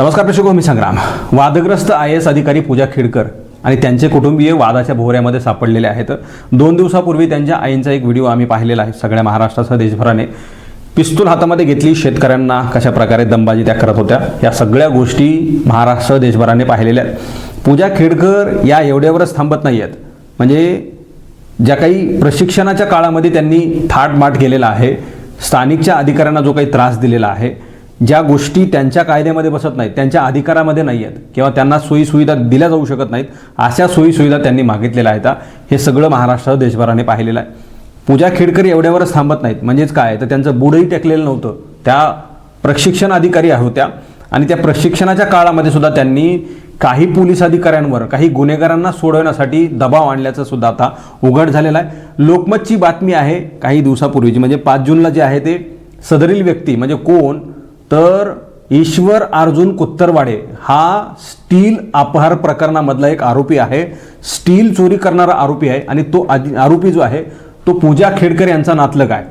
नमस्कार प्रेक्षक मी संग्राम. वादग्रस्त आय एस अधिकारी पूजा खेडकर आणि त्यांचे कुटुंबीय वादाच्या भोवऱ्यामध्ये सापडलेले आहेत. दोन दिवसापूर्वी त्यांच्या आईंचा एक व्हिडिओ आम्ही पाहिलेला आहे. सगळ्या महाराष्ट्रासह देशभराने पिस्तूल हातामध्ये घेतली. शेतकऱ्यांना कशा प्रकारे दमबाजी त्या करत होत्या या सगळ्या गोष्टी महाराष्ट्र देशभराने पाहिलेल्या आहेत. पूजा खेडकर या एवढ्यावरच थांबत नाही आहेत म्हणजे ज्या काही प्रशिक्षणाच्या काळामध्ये त्यांनी थाटमाट केलेला आहे स्थानिकच्या अधिकाऱ्यांना जो काही त्रास दिलेला आहे ज्या गोष्टी त्यांच्या कायद्यामध्ये बसत नाहीत त्यांच्या अधिकारामध्ये नाही आहेत किंवा त्यांना सोयीसुविधा दिल्या जाऊ शकत नाहीत अशा सोयीसुविधा त्यांनी मागितलेल्या आहेत. हे सगळं महाराष्ट्र देशभराने पाहिलेलं आहे. पूजा खेडकर एवढ्यावरच थांबत नाहीत. म्हणजेच काय? तर त्यांचं बुडही टेकलेलं नव्हतं. त्या प्रशिक्षण अधिकारी होत्या आणि त्या प्रशिक्षणाच्या काळामध्ये सुद्धा त्यांनी काही पोलीस अधिकाऱ्यांवर काही गुन्हेगारांना सोडवण्यासाठी दबाव आणल्याचं सुद्धा आता उघड झालेलं आहे. लोकमतची बातमी आहे काही दिवसापूर्वीची. म्हणजे पाच जूनला जे आहे ते सदरील व्यक्ती म्हणजे कोण? तर ईश्वर अर्जुन कुत्तरवाडे हा स्टील अपहार प्रकरणामधला एक आरोपी आहे. स्टील चोरी करणारा आरोपी आहे आणि तो आरोपी जो आहे तो पूजा खेडकर यांचा नातलग आहे.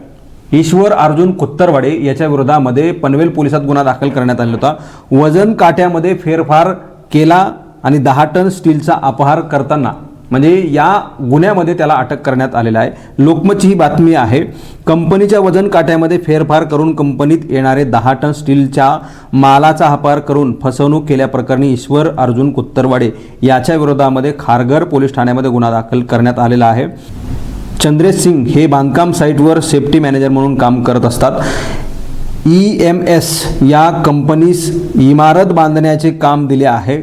ईश्वर अर्जुन कुत्तरवाडे याच्या विरोधामध्ये पनवेल पोलिसात गुन्हा दाखल करण्यात आला होता. वजन काट्यामध्ये फेरफार केला आणि दहा टन स्टीलचा अपहार करताना म्हणजे या गुन्ह्यामध्ये त्याला अटक करण्यात आलेला आहे. लोकमतची ही बातमी आहे कंपनीच्या वजन काट्यामध्ये फेरफार करून कंपनीत येणारे दहा टन स्टीलच्या मालाचा अपहार करून फसवणूक केल्याप्रकरणी ईश्वर अर्जुन कुत्तरवाडे याच्या विरोधामध्ये खारघर पोलीस ठाण्यामध्ये गुन्हा दाखल करण्यात आलेला आहे. चंद्रेश सिंग हे बांधकाम साईटवर सेफ्टी मॅनेजर म्हणून काम करत असतात. ई एम एस या कंपनीस इमारत बांधण्याचे काम दिले आहे.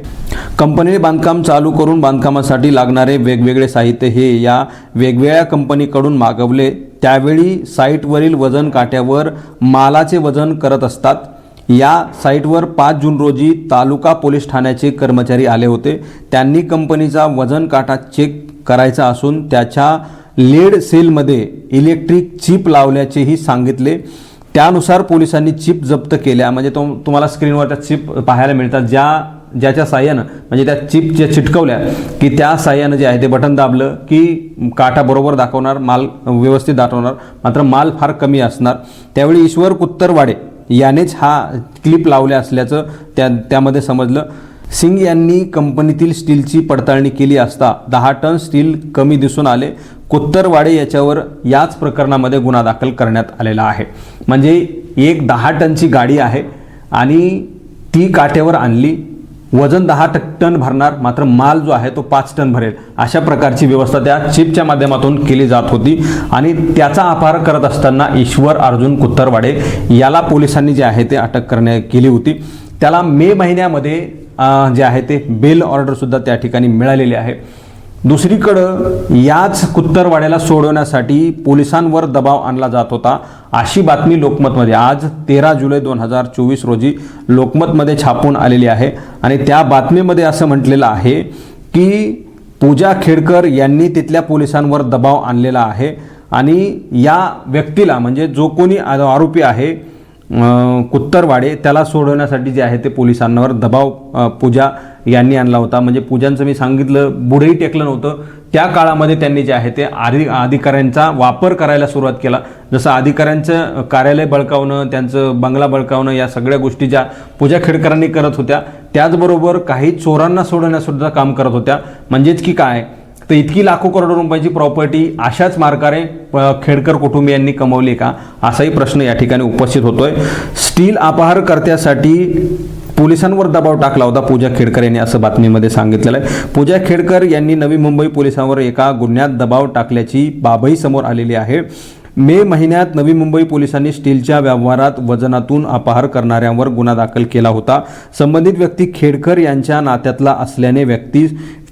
कंपनीने बांधकाम चालू करून बांधकामासाठी लागणारे वेगवेगळे साहित्य हे या वेगवेगळ्या कंपनीकडून मागवले. त्यावेळी साईटवरील वजन काट्यावर मालाचे वजन करत असतात. या साईटवर पाच जून रोजी तालुका पोलीस ठाण्याचे कर्मचारी आले होते. त्यांनी कंपनीचा वजन काटा चेक करायचा असून त्याच्या लेड सेलमध्ये इलेक्ट्रिक चिप लावल्याचेही सांगितले. त्यानुसार पोलिसांनी चिप जप्त केल्या. म्हणजे तो तुम्हाला स्क्रीनवर त्या चिप पाहायला मिळतात. ज्या ज्याच्या साह्यानं म्हणजे त्या चिप ज्या चिटकवल्या की त्या साह्यानं जे आहे ते बटन दाबलं की काटा बरोबर दाखवणार माल व्यवस्थित दाखवणार मात्र माल फार कमी असणार. त्यावेळी ईश्वर कुत्तरवाडे यानेच हा क्लिप लावल्या असल्याचं त्या त्यामध्ये समजलं. सिंग यांनी कंपनीतील स्टीलची पडताळणी केली असता दहा टन स्टील कमी दिसून आले. कुत्तरवाडे याच्यावर याच प्रकरणामध्ये गुन्हा दाखल करण्यात आलेला आहे. म्हणजे एक दहा टनची गाडी आहे आणि ती काट्यावर आणली. वजन दहा टन भरणार मात्र माल जो आहे तो पाच टन भरेल. अशा प्रकारची व्यवस्था त्या चिपच्या माध्यमातून केली जात होती. आणि त्याचा अपहार करत असताना ईश्वर अर्जुन कुत्तरवाडे याला पोलिसांनी जे आहे ते अटक करण्यात केली होती. त्याला मे महिन्यामध्ये जे आहे ते बेल ऑर्डरसुद्धा त्या ठिकाणी मिळालेली आहे. दुसरीकडं याच कुत्तरवाड्याला सोडवण्यासाठी पोलिसांवर दबाव आणला जात होता. अशी बातमी लोकमतमध्ये. आज तेरा जुलै दोन हजार चोवीस रोजी लोकमतमध्ये छापून आलेली आहे. आणि त्या बातमीमध्ये असं म्हटलेलं आहे की पूजा खेडकर यांनी तिथल्या पोलिसांवर दबाव आणलेला आहे. आणि या व्यक्तीला म्हणजे जो कोणी आरोपी आहे कुत्तरवाडे त्याला सोडवण्यासाठी जे आहे ते पोलिसांवर दबाव पूजा यांनी आणला होता. म्हणजे पूजांचं मी सांगितलं बुढेही टेकलं नव्हतं. त्या काळामध्ये त्यांनी जे आहे ते आधी अधिकाऱ्यांचा वापर करायला सुरुवात केला. जसं अधिकाऱ्यांचं कार्यालय बळकावणं त्यांचं बंगला बळकावणं या सगळ्या गोष्टी ज्या पूजा खेडकरांनी करत होत्या त्याचबरोबर काही चोरांना सोडवण्यासुद्धा काम करत होत्या. म्हणजेच की काय? तर इतकी लाखो करोड रुपयाची प्रॉपर्टी अशाच मार्गाने खेडकर कुटुंबियांनी कमवली का? असाही प्रश्न या ठिकाणी उपस्थित होतोय. स्टील अपहारकर्त्यासाठी पोलिसांवर दबाव टाकला होता. पूजा खेडकर यांनी असं बातमीमध्ये सांगितलेलं आहे. पूजा खेडकर यांनी नवी मुंबई पोलिसांवर एका गुन्ह्यात दबाव टाकल्याची बाबही समोर आलेली आहे. मे महिन्यात नवी मुंबई पोलिसांनी स्टीलच्या व्यवहारात वजनातून अपहार करणाऱ्यांवर गुन्हा दाखल केला होता. संबंधित व्यक्ती खेडकर यांच्या नात्यातला असल्याने व्यक्ती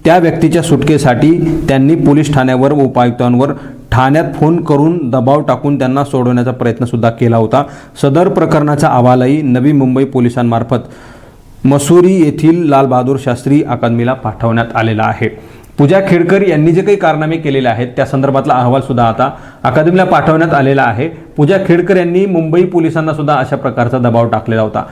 त्या व्यक्तीच्या सुटकेसाठी त्यांनी पोलीस ठाण्यावर व उपायुक्तांवर ठाण्यात फोन करून दबाव टाकून त्यांना सोडवण्याचा प्रयत्नसुद्धा केला होता. सदर प्रकरणाचा अहवालही नवी मुंबई पोलिसांमार्फत मसुरी येथील लालबहादूर शास्त्री अकादमीला पाठवण्यात आलेला आहे. पूजा खेडकर यांनी जे काही कारनामे केलेले आहेत त्या संदर्भातला अहवाल सुद्धा आता अकादमीला पाठवण्यात आलेला आहे. पूजा खेडकर यांनी मुंबई पोलिसांना सुद्धा अशा प्रकारचा दबाव टाकलेला होता.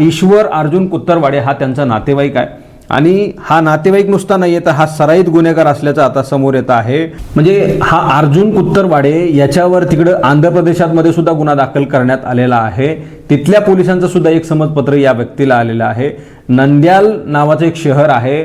ईश्वर अर्जुन कुत्तरवाडे हा त्यांचा नातेवाईक आहे. आणि हा नातेवाईक नुसता नाही तर हा सराईत गुन्हेगार असल्याचं आता समोर येत आहे. म्हणजे हा अर्जुन कुत्तरवाडे याच्यावर तिकडं आंध्र प्रदेशातमध्ये सुद्धा गुन्हा दाखल करण्यात आलेला आहे. तिथल्या पोलिसांचं सुद्धा एक समजपत्र या व्यक्तीला आलेलं आहे. नंद्याल नावाचं एक शहर आहे.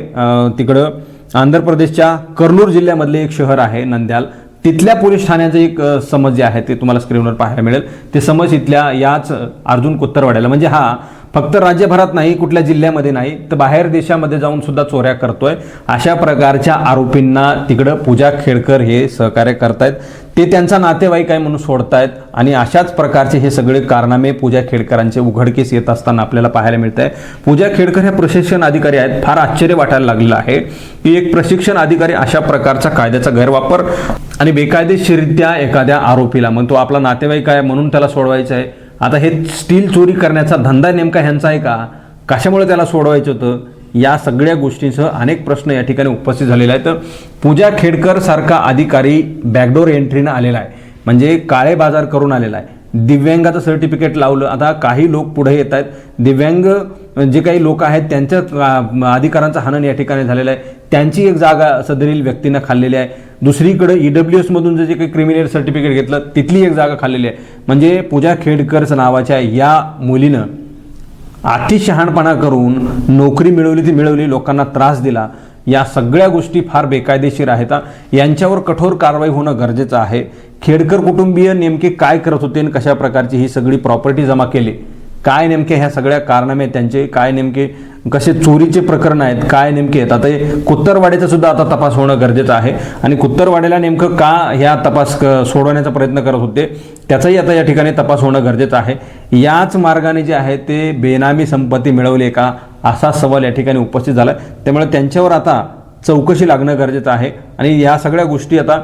तिकडं आंध्र प्रदेशच्या कर्नूर जिल्ह्यामधले एक शहर आहे नंद्याल. तिथल्या पोलीस ठाण्याचं एक समज जे आहे ते तुम्हाला स्क्रीनवर पाहायला मिळेल. ते समज इथल्या याच अर्जुन कुत्तरवाड्याला. म्हणजे हा फक्त राज्यभरात नाही कुठल्या जिल्ह्यामध्ये नाही तर बाहेर देशामध्ये जाऊन सुद्धा चोऱ्या करतोय. अशा प्रकारच्या आरोपींना तिकडं पूजा खेडकर हे सहकार्य करतायत. ते त्यांचा नातेवाईक आहे म्हणून सोडतायत. आणि अशाच प्रकारचे हे सगळे कारनामे पूजा खेडकरांचे उघडकीस येत असताना आपल्याला पाहायला मिळत आहे पूजा खेडकर ह्या प्रशिक्षण अधिकारी आहेत. फार आश्चर्य वाटायला लागलेलं आहे की एक प्रशिक्षण अधिकारी अशा प्रकारचा कायद्याचा गैरवापर आणि बेकायदेशीरित्या एखाद्या आरोपीला मग तो आपला नातेवाईक आहे म्हणून त्याला सोडवायचं आहे. आता हे स्टील चोरी करण्याचा धंदा नेमका ह्यांचा आहे का? कशामुळे त्याला सोडवायचं होतं? या सगळ्या गोष्टींसह अनेक प्रश्न या ठिकाणी उपस्थित झालेले आहेत. पूजा खेडकर सारखा अधिकारी बॅकडोर एंट्रीनं आलेला आहे. म्हणजे काळे बाजार करून आलेला आहे. दिव्यांगाचं सर्टिफिकेट लावलं. आता काही लोक पुढे येत आहेत. दिव्यांग जे काही लोक आहेत त्यांच्या अधिकारांचं हनन या ठिकाणी झालेलं आहे. त्यांची एक जागा सदरील व्यक्तींना खाल्लेली आहे. दुसरीकडे ई डब्ल्यू एसमधून जे काही क्रिमिनल सर्टिफिकेट घेतलं तिथली एक जागा खाल्लेली आहे. म्हणजे पूजा खेडकरच नावाच्या या मुलीनं अतिशहाणपणा करून नोकरी मिळवली ती मिळवली लोकांना त्रास दिला. या सगळ्या गोष्टी फार बेकायदेशीर आहेत यांच्यावर कठोर कारवाई होणं गरजेचं आहे. खेडकर कुटुंबीय नेमके काय करत होते आणि कशा प्रकारची ही सगळी प्रॉपर्टी जमा केली? काय नेमके ह्या सगळ्या कारनामे त्यांचे काय नेमके कसे चोरीचे प्रकरण आहेत काय नेमके आहेत? आता हे कुत्तरवाड्याचा सुद्धा आता तपास होणं गरजेचं आहे. आणि कुत्तरवाड्याला नेमकं का ह्या तपास क- सोडवण्याचा प्रयत्न करत होते त्याचाही आता या ठिकाणी तपास होणं गरजेचं आहे. याच मार्गाने जे आहे ते बेनामी संपत्ती मिळवली का? असा सवाल या ठिकाणी उपस्थित झाला त्यामुळे त्यांच्यावर आता चौकशी लागणं गरजेचं आहे. आणि या सगळ्या गोष्टी आता